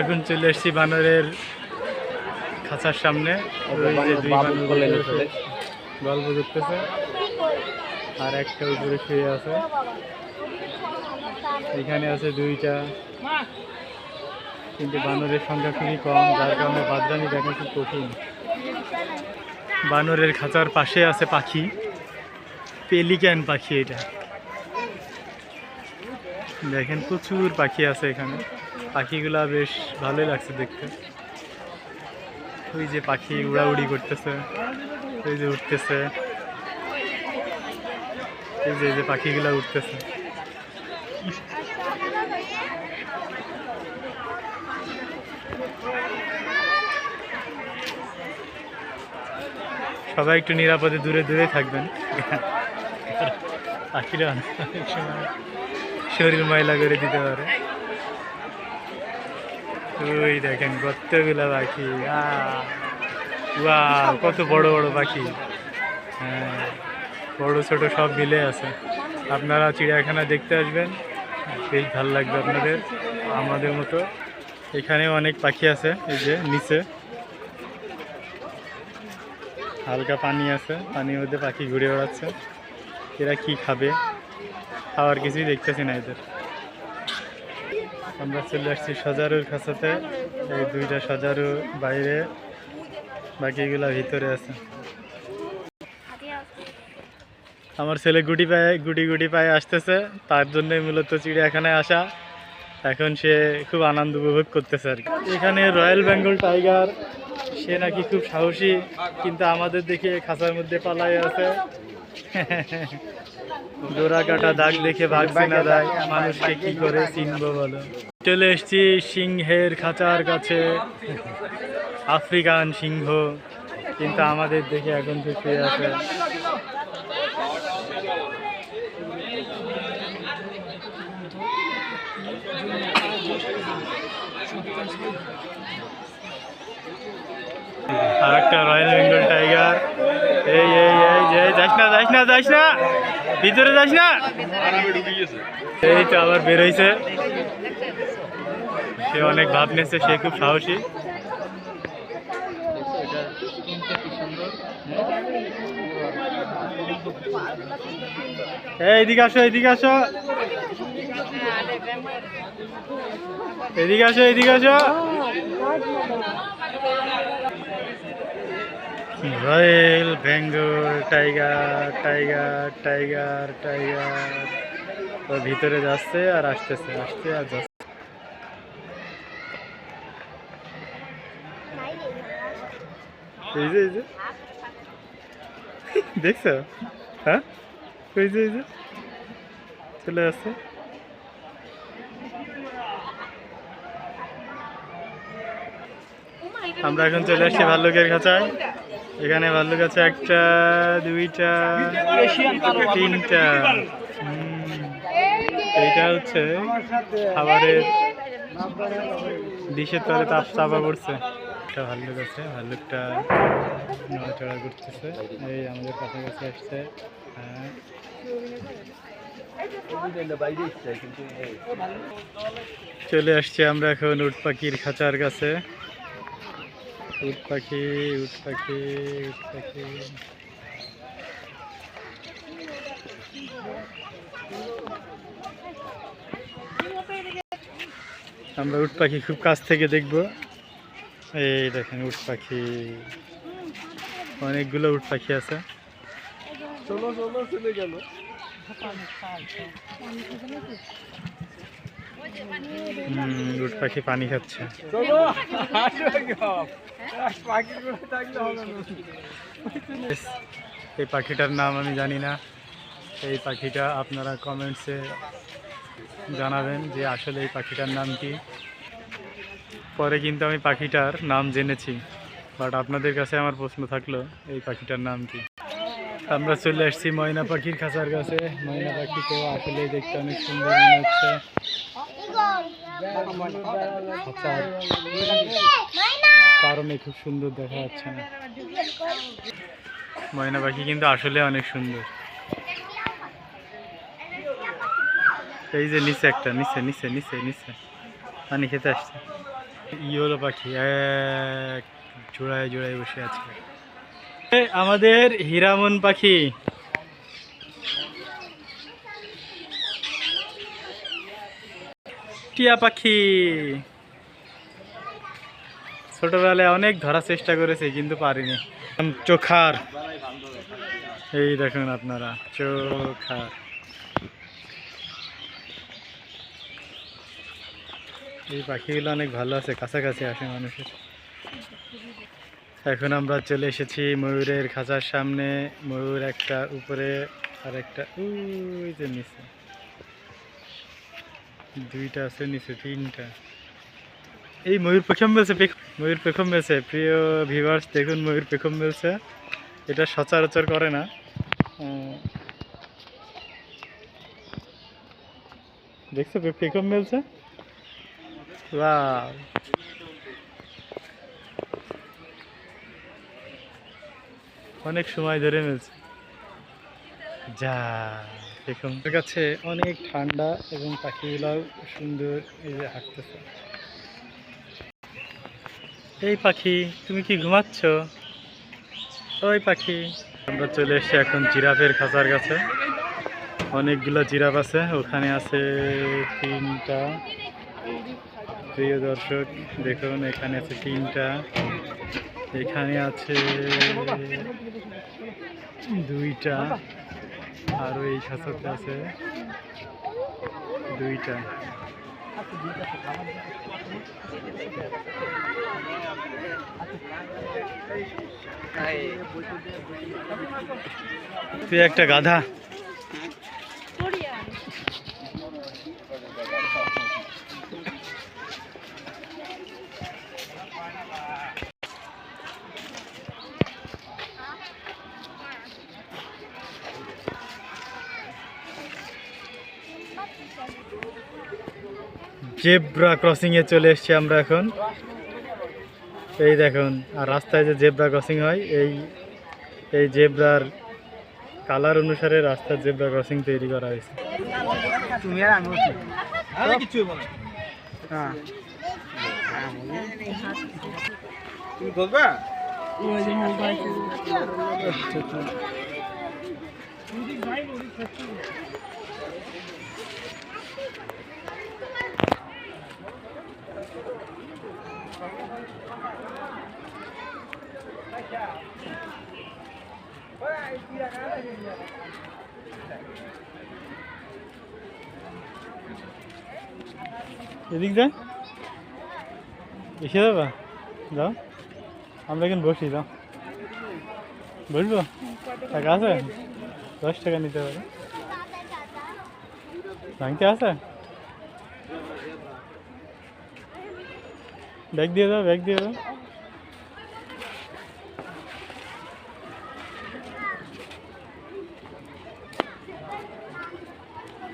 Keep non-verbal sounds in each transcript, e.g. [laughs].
এখন চলে এসেছি বানরের খাঁচার সামনে। গল্প করতেছে আর একটা উপরে শুয়ে আছে। এখানে আছে দুইটা। কিন্তু বানরের সংখ্যা খুবই কম যার কারণে বাদরানি দেখা খুব কঠিন। বানরের খাঁচার পাশে আছে পাখি। পেলিক্যান পাখি এটা। দেখেন প্রচুর পাখি আছে এখানে। পাখিগুলা বেশ ভালোই লাগছে দেখতে। ওই যে পাখি উড়াউড়ি করতেছে ওই যে উঠতেছে এই যে এই যে পাখিগুলা উঠতেছে সবাই একটু নিরাপদে দূরে দূরে থাকবেন। পাখিরা অনেক সময় শরীর ময়লা করে দিতে পারে। ওই দেখেন কতগুলা পাখি ওয়া কত বড় বড় পাখি। হ্যাঁ বড় ছোট সব মিলে আছে। আপনারা চিড়িয়াখানা দেখতে আসবেন, বেশ ভালো লাগবে আপনাদের, আমাদের মতো। এখানে অনেক পাখি আছে, এই যে নিচে। হালকা পানি আছে, পানির মধ্যে পাখি ঘুরে বেড়াচ্ছে। এরা কি খাবে? খাওয়ার কিছুই দেখতেছি না এদের। আমরা চলে আসছি সজারুর খাঁচাতে এই দুইটা সজারু বাইরে। বাকিগুলা ভিতরে আছে। আমার ছেলে গুটি পায়ে, গুটি গুটি পায়ে আসতেছে। তার জন্যই মূলত চিড়িয়াখানায় আসা। এখন সে খুব আনন্দ উপভোগ করতেছে আর এখানে রয়্যাল বেঙ্গল টাইগার, সে নাকি খুব সাহসী, কিন্তু আমাদের দেখে খাঁচার মধ্যে পালাই আছে। ডোরা কাটা দাগ দেখে ভাগছে না দেয় মানুষকে কি করে চিনবো বলো? চলে এসছি সিংহের খাঁচার কাছে। আফ্রিকান সিংহ, কিন্তু আমাদের দেখে এখন শুয়ে আছে। আর একটা রয়্যাল বেঙ্গল টাইগার এই এই এই যে যাস না যাস না যাস না। ভিতরে যাস না। এই তো আবার বেরোইছে সে অনেক ভাব নিয়েছে সে খুব সাহসী। এই এদিকে আসো এদিকে আসো। এদিকে আসো এদিকে আসো। Royal Bengal tiger tiger tiger tiger. তো ভিতরে যাচ্ছে আর আসতেছে আসছে আর যাচ্ছে। এই এই [laughs] দেখছ? হ্যাঁ? যে, এই যে। চলে আসছে। আমরা এখন চলে আসছি ভাল্লুকের খাঁচায়। এখানে ভাল্লুক আছে একটা, দুইটা, তিনটা। এইটা হচ্ছে খাবারের ডিশের তলে তাপ চাপা পড়ছে। একটা ভাল্লুক আছে ভাল্লুকটা নড়াচড়া করতেছে। এই আমাদের কাছাকাছি আসছে হ্যাঁ। চলে আসছি আমরা এখন উট পাখির খাঁচার কাছে। উট পাখি উট পাখি উট পাখি। আমরা উট পাখি খুব কাছ থেকে দেখব। এই দেখেন উট পাখি। অনেকগুলো উট পাখি আছে। চলো চলো চলে গেল। উট পাখি পানি খাচ্ছে। এই পাখিটার নাম আমি জানি না। এই পাখিটা আপনারা কমেন্টসে জানাবেন যে আসলে এই পাখিটার নাম কি। পরে কিন্তু আমি পাখিটার নাম জেনেছি বাট আপনাদের কাছে আমার প্রশ্ন থাকল, এই পাখিটার নাম কি? আমরা চলে আসছি ময়না পাখির খাঁচার কাছে। ময়না পাখিতেও আসলে দেখতে অনেক সুন্দর মনে হচ্ছে। কারণে খুব সুন্দর দেখা যাচ্ছে না। ময়না পাখি কিন্তু আসলে অনেক সুন্দর। এই যে নিচে একটা, নিচে নিচে নিচে নিচে। পানি খেতে আসছে। ইয়োলো পাখি, এক জোড়ায় জোড়ায় বসে আছে। আমাদের হীরামন পাখি। টিয়া পাখি। ছোটবেলায় অনেক ধরার চেষ্টা করেছে, কিন্তু পারিনি। চোখার। এই দেখুন আপনারা, চোখার। এই পাখিগুলো অনেক ভালো আছে, কাছাকাছি আসে মানুষের। এখন আমরা চলে এসেছি ময়ূরের খাঁচার সামনে। ময়ূর একটা উপরে, আর একটা ওই যে নিচে। দুইটা আছে নিচে, তিনটা। এই ময়ূর পেখম মেলছে ময়ূর পেখম মেলছে প্রিয় ভিভার্স দেখুন ময়ূর পেখম মেলছে এটা সচরাচর করে না। দেখছ পেখম মেলছে অনেক সময় ধরে মিলছে। যা দেখুন। কাছে অনেক ঠান্ডা এবং পাখিগুলাও সুন্দর এই যে হাঁটতেছে। এই পাখি তুমি কি ঘুমাচ্ছ? ওই পাখি। আমরা চলে এসেছি এখন জিরাফের খাঁচার কাছে। অনেকগুলো জিরাফ আছে ওখানে আছে তিনটা। প্রিয় দর্শক, দেখুন, এখানে আছে তিনটা। এখানে আছে দুইটা আরও এই খাঁচাতে আছে। দুইটা। তুই একটা গাধা। জেব্রা ক্রসিং এ চলে এসেছি আমরা এখন। এই দেখুন আর রাস্তায় যে জেব্রা ক্রসিং হয় এই এই জেব্রার কালার অনুসারে রাস্তার জেব্রা ক্রসিং তৈরি করা হয়েছে। তুমি আর আমি আরে কিছু বলে। হ্যাঁ। তুমি বলবা? এদিক যা। এসে যাবা। যাও। আমরা এখন বসি, যাও। বসবো? টাকা আছে? দশ টাকা নিতে পারে। ভাঙতে আছে? ব্যাগ দিয়ে দাও ব্যাগ দিয়ে দাও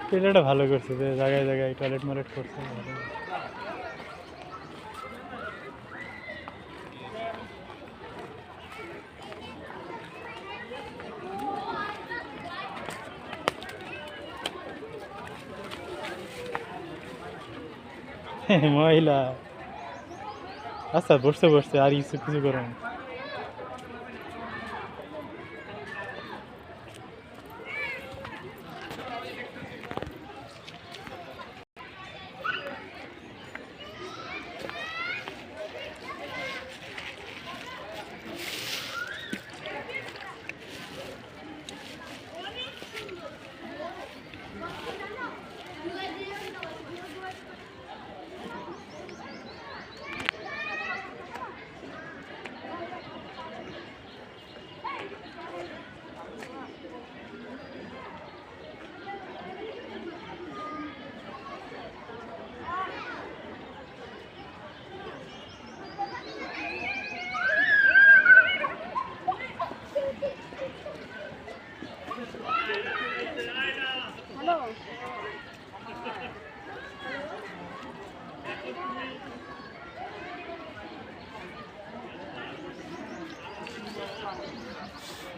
ছেলেটা ভালো করছে যে জায়গায় জায়গায় টয়লেট মলেট করছে ভালো। মহিলা আচ্ছা বসতে বসতে আর কিছু কিছু করো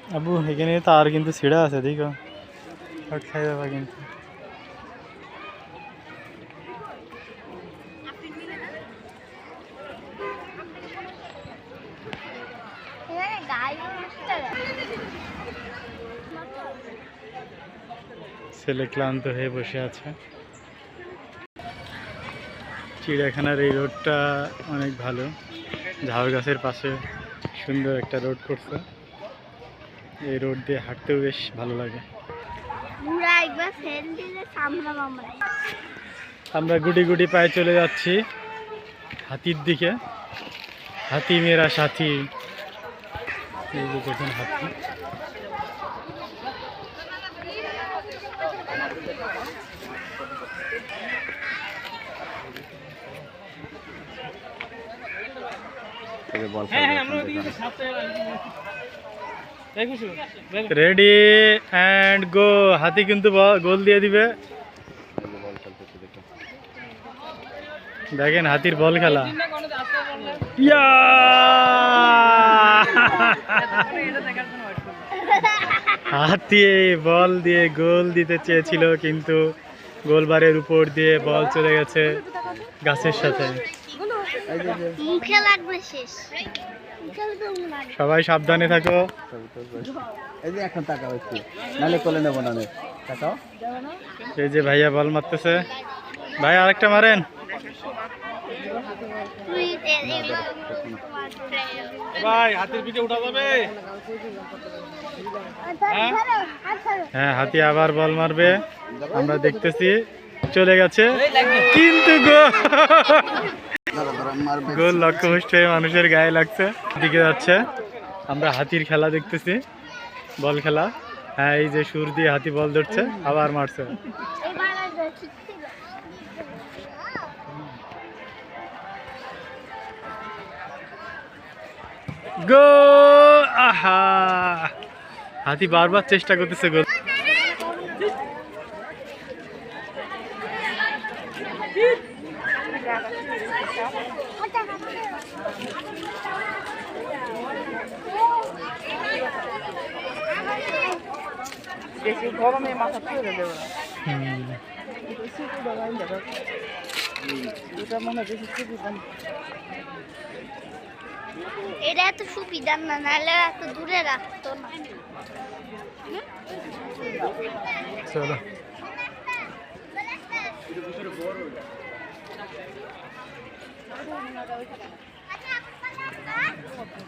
আবু, এখানে তার কিন্তু ছিঁড়া আছে দেখো খাই দেবা কিন্তু। ছেলে ক্লান্ত হয়ে বসে আছে। চিড়িয়াখানার এই রোডটা অনেক ভালো। ঝাউ গাছের পাশে সুন্দর একটা রোড করছে। এই রোড দিয়ে হাঁটতেও বেশ ভালো লাগে। পুরা একবার ফেল দিলে সামলাম আমরা। আমরা গুটি গুটি পায়ে চলে যাচ্ছি হাতির দিকে। হাতি মেরা সাথী। এই যে দেখুন হাতি। রেডি অ্যান্ড গো হাতি কিন্তু গোল দিয়ে দিবে। দেখেন হাতির বল খেলা। ইয়া! হাতি বল দিয়ে গোল দিতে চেয়েছিল কিন্তু গোলবারের উপর দিয়ে বল চলে গেছে গাছের সাথে। মুখে লাগবে শেষ। সবাই সাবধানে থাকো। এই যে এখন টাকা হচ্ছে নাহলে কোলে নেব না। টাকাও। এই যে ভাইয়া বল মারতেছে। ভাই আরেকটা মারেন। ভাই হাতের পিঠে উঠা যাবে? হ্যাঁ হাতি আবার বল মারবে। আমরা দেখতেছি চলে গেছে। কিন্তু গোল গোল লক্ষ্যভ্রষ্ট হয়ে মানুষের গায়ে লাগছে। দিকে যাচ্ছে। আমরা হাতির খেলা দেখতেছি। বল খেলা। হ্যাঁ এই যে সুর দিয়ে হাতি বল ধরছে, আবার মারছে। গো আহা! হাতি বারবার চেষ্টা করতেছে গোল। বেশি গরমে মাথা তুলে দেবে না। মনে হয় বেশি সুবিধা এটা এত সুবিধা না নাহলে এত দূরে রাখতো না। চলো যান আছে আপনি এইখানে পড়ে যান কিরা হাতি এইসব যে প্ল্যানগুলো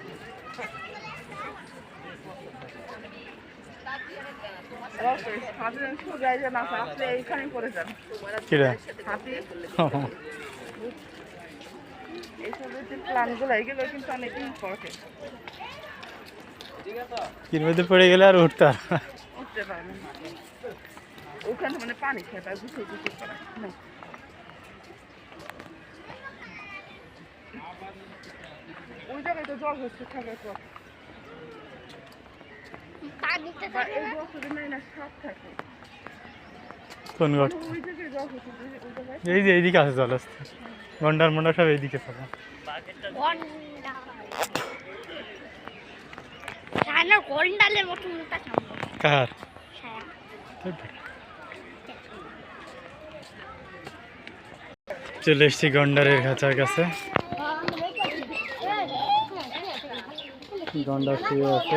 এগুলো কিন্তু অনেক ইম্পর্টেন্ট কির মধ্যে পড়ে গেলে আর উঠতে আর উঠতে পারে না। ওখানে মানে পানি খেয়ে ওই জায়গায় তো জল হচ্ছে থাকার পর পানিতে বা থাকে না? কোন গর্ত এই যে এইদিকে আছে জল আসছে। গন্ডার মন্ডার সব এইদিকে থাকে। গন্ডালের মতো কার? চলে এসছি গন্ডারের খাঁচার কাছে। গন্ডার শুয়ে আছে।